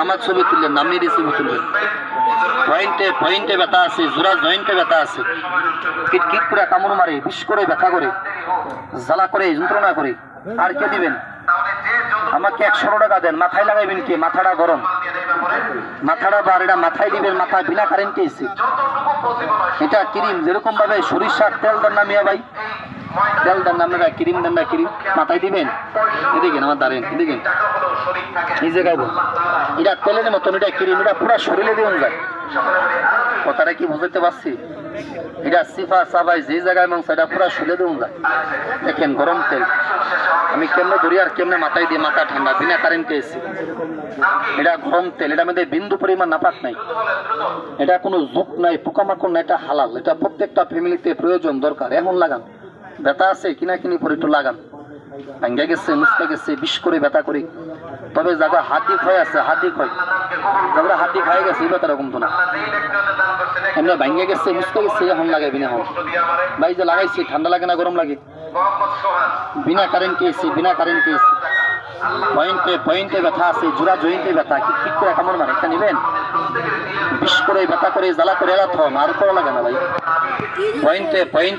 আমার ছবি তুললেন দিয়ে ছবি তুলবেন পয়েন্টে পয়েন্টে ব্যথা আছে, জোড়া জয়েন্টে ব্যথা আছে। কিট কিট করে কামড় মারে, বিষ করে, ব্যথা করে, জ্বালা করে, যন্ত্রণা করে। আর কে দিবেন? আমাকে একশো টাকা দেন, মাথায় লাগাইবেন কে? মাথাটা গরম। মাথাটা বার, এটা মাথায় দিবেন মাথায় বিনা কারেন্টে এসে। এটা ক্রিম যেরকম ভাবে সরিষার তেল দেন না মিয়া ভাই। তেল দেন আপনারা ক্রিম দেন ক্রিম। মাথায় দিবেন? এদিকে, আমার দাঁড়েন, এদিকে। এই জায়গায় বল এটা তেলের মতন, এটা ক্রিম, এটা পুরো শরীরে দিয়ে যায় কথাটা কি বুঝতে পারছি? এটা সিফা, সাবাই, যে জায়গায় মাংস, এটা পুরো শুলে দেউন যায় দেখেন, গরম তেল। আমি কেমনে ধরি আর কেমনে মাথায় দিয়ে মাথা ঠান্ডা, বিনা কারেন্টে এসে এটা গরম তেল এটা মধ্যে বিন্দু পরিমাণ নাপাক নাই। এটা কোনো জুক নাই, পোকামাকড় নাই, এটা হালাল। এটা প্রত্যেকটা ফ্যামিলিতে প্রয়োজন, দরকার। এখন লাগান। ব্যথা আছে কিনা কিনি পরে একটু লাগান। ভাঙ্গা গেছে মুসকা গেছে, বিষ করে ব্যথা করে। তবে যাগা হাড্ডি ক্ষয় আছে হাড্ডি ক্ষয়। যারা হাড্ডি খাই গেছে, এই ব্যথা রকম তো না। এমনি ভাঙ্গা গেছে মুসকা গেছে, এখন লাগে না এখন ভাই, যে লাগাইছি, ঠান্ডা লাগে না, গরম লাগে? বিনা কারেন্টে এসি বিনা কারেন্টে এসি পয়েন্টে পয়েন্টে ব্যথা আছে, জোড়া জয়েন্টে ব্যথা। কি ঠিক করে কামড় মারে, একটা নেবেন? বিষ করে ব্যথা করে, জ্বালা করে এলা থন আর করা লাগে না ভাই। পয়েন্টে পয়েন্টে